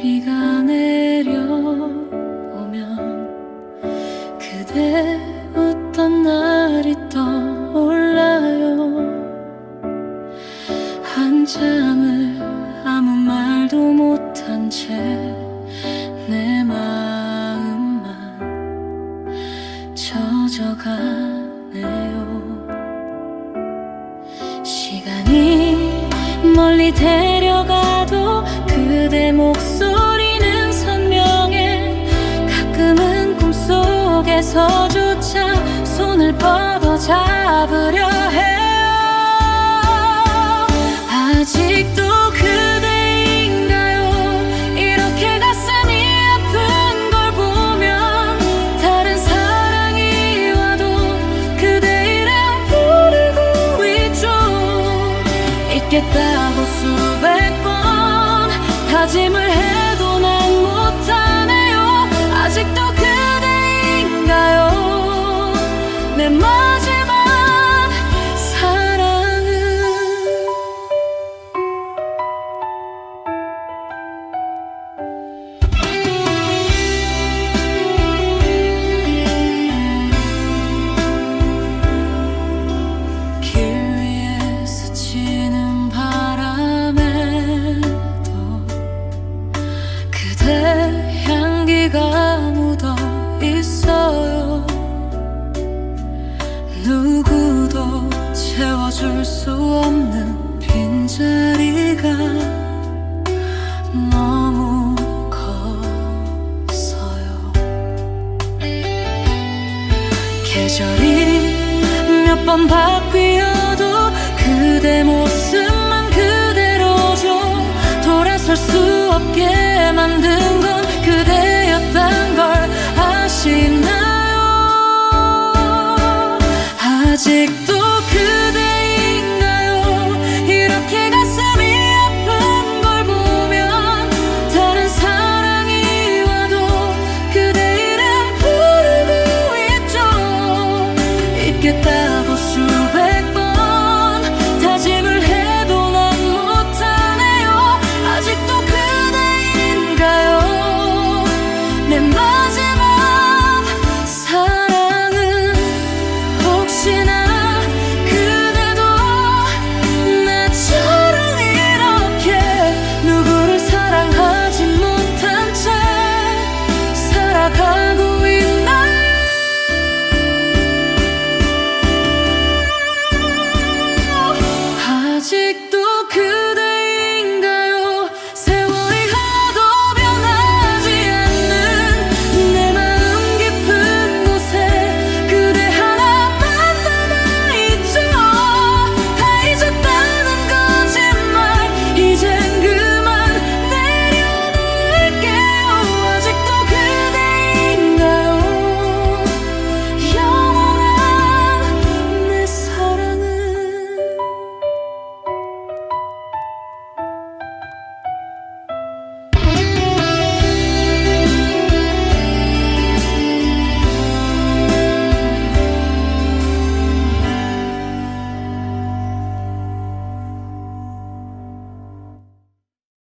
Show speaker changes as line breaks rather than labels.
비가 내려오면 그대 웃던 날이 떠올라요? 한참을 아무 말도 못한 채 내 마음만 젖어가네요. 시간이 멀리 데려가도 꿈속에서조차 손을 뻗어 잡으려 해요. 아직도 그대인가요? 이렇게 가슴이 아픈 걸 보면 다른 사랑이 와도 그대 이름 부르고 있죠. 잊겠다고 수백 번 다짐을 해도 난 못하네 내마 누구도 채워줄 수 없는 빈자리가 너무 커서요. 계절이 몇 번 바뀌어도 그대 모습만 그대로죠. 돌아설 수 없게 만든 건 아직도 그대인가요? 이렇게 가슴이 아픈 걸 보면 다른 사랑이 와도 그대 이름 부르고 있죠. 잊겠다고 수